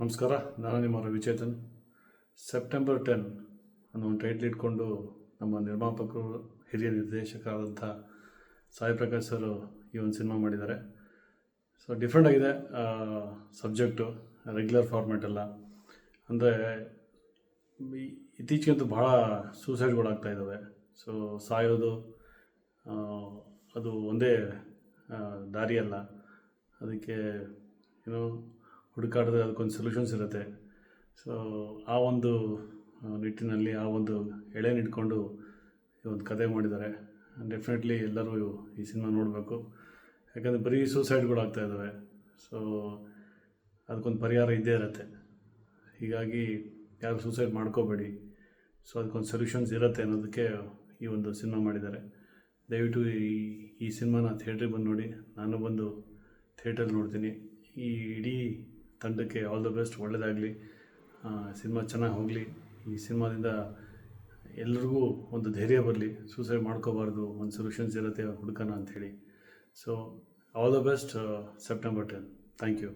ನಮಸ್ಕಾರ, ನಾನು ನಿಮ್ಮ ರವಿಚೇತನ್. ಸೆಪ್ಟೆಂಬರ್ ಟೆನ್ ಅನ್ನೋ ಒಂದು ಟೈಟ್ಲ್ ಇಟ್ಕೊಂಡು ನಮ್ಮ ನಿರ್ಮಾಪಕರು, ಹಿರಿಯ ನಿರ್ದೇಶಕರಾದಂಥ ಸಾಯಿ ಪ್ರಕಾಶ್ ಸರ್ ಈ ಒಂದು ಸಿನಿಮಾ ಮಾಡಿದ್ದಾರೆ. ಸೊ ಡಿಫ್ರೆಂಟ್ ಆಗಿದೆ ಸಬ್ಜೆಕ್ಟು ರೆಗ್ಯುಲರ್ ಫಾರ್ಮ್ಯಾಟ್ ಎಲ್ಲ. ಅಂದರೆ ಇತ್ತೀಚೆಗಂತೂ ಭಾಳ ಸೂಸೈಡ್ಗಳಾಗ್ತಾ ಇದ್ದಾವೆ. ಸೊ ಸಾಯೋದು ಅದು ಒಂದೇ ದಾರಿಯಲ್ಲ. ಅದಕ್ಕೆ ಏನೋ ಹುಡುಕಾಡಿದ್ರೆ ಅದಕ್ಕೊಂದು ಸೊಲ್ಯೂಷನ್ಸ್ ಇರುತ್ತೆ. ಸೊ ಆ ಒಂದು ನಿಟ್ಟಿನಲ್ಲಿ ಆ ಒಂದು ಎಳೆ ನಿಟ್ಕೊಂಡು ಈ ಒಂದು ಕತೆ ಮಾಡಿದ್ದಾರೆ. ಡೆಫಿನೆಟ್ಲಿ ಎಲ್ಲರೂ ಈ ಸಿನಿಮಾ ನೋಡಬೇಕು. ಯಾಕಂದರೆ ಬರೀ ಸೂಸೈಡ್ಗಳಾಗ್ತಾ ಇದ್ದಾವೆ ಸೊ ಅದಕ್ಕೊಂದು ಪರಿಹಾರ ಇದ್ದೇ ಇರುತ್ತೆ. ಹೀಗಾಗಿ ಯಾರು ಸೂಸೈಡ್ ಮಾಡ್ಕೋಬೇಡಿ. ಸೊ ಅದಕ್ಕೊಂದು ಸೊಲ್ಯೂಷನ್ಸ್ ಇರುತ್ತೆ ಅನ್ನೋದಕ್ಕೆ ಈ ಒಂದು ಸಿನಿಮಾ ಮಾಡಿದ್ದಾರೆ. ದಯವಿಟ್ಟು ಈ ಈ ಸಿನಿಮಾನ ಥಿಯೇಟ್ರಿಗೆ ಬಂದು ನೋಡಿ. ನಾನು ಬಂದು ಥಿಯೇಟ್ರಲ್ಲಿ ನೋಡ್ತೀನಿ. ಈ ಇಡೀ ತಂಡಕ್ಕೆ ಆಲ್ ದ ಬೆಸ್ಟ್ ಒಳ್ಳೆಯದಾಗಲಿ ಸಿನಿಮಾ ಚೆನ್ನಾಗಿ ಹೋಗಲಿ. ಈ ಸಿನಿಮಾದಿಂದ ಎಲ್ರಿಗೂ ಒಂದು ಧೈರ್ಯ ಬರಲಿ. ಸೂಸೈಡ್ ಮಾಡ್ಕೋಬಾರ್ದು. ಒಂದು ಸೊಲ್ಯೂಷನ್ಸ್ ಇರುತ್ತೆ ಹುಡುಕನ ಅಂಥೇಳಿ so all the best September ten thank you